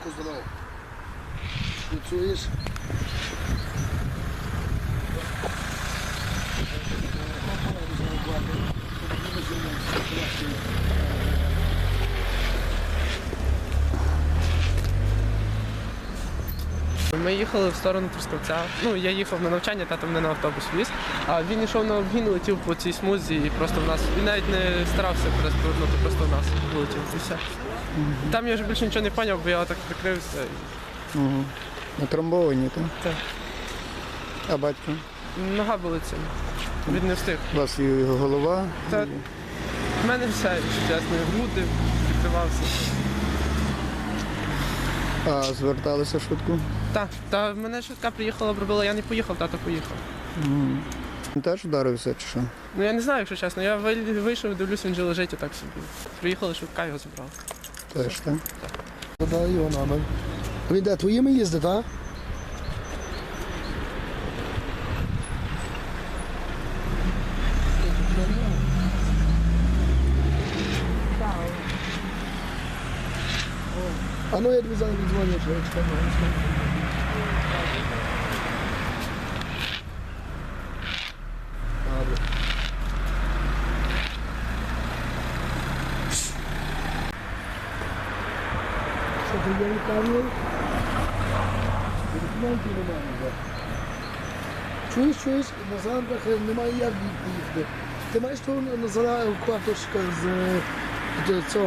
Вовку здорово. Ти чуєш? Ми їхали в сторону Трускавця. Ну, я їхав на навчання, тато мене на автобус віз. А він йшов на обгін, летів по цій смузі і просто в нас. Він навіть не старався кудись просто в нас вилетів і все. Там я вже більше нічого не зрозумів, бо я так прикрився. Угу. Натрамбовані, так? Так. А батько? Нога болиться. Він не встиг. У вас і голова? Та в мене все, якщо чесно, і груди прикривався. А зверталися швидку? Так, та мене швидка приїхала, обробила, я не поїхав, тато поїхав. Він теж вдарився чи що? Ну я не знаю, якщо чесно. Я вийшов, дивлюсь, він же лежить і так собі. Приїхали швидка, його забрала. Теж, так? Та його номер. Він де твоїми їздить, а? A no jedno zanim dzwonię, człowieczka. Dobra. Nie mamy, bo... Czujesz, czujesz, na zamkach nie ma jak nigdy. Ty masz tu na no, zalałem kłatoszkę z... co?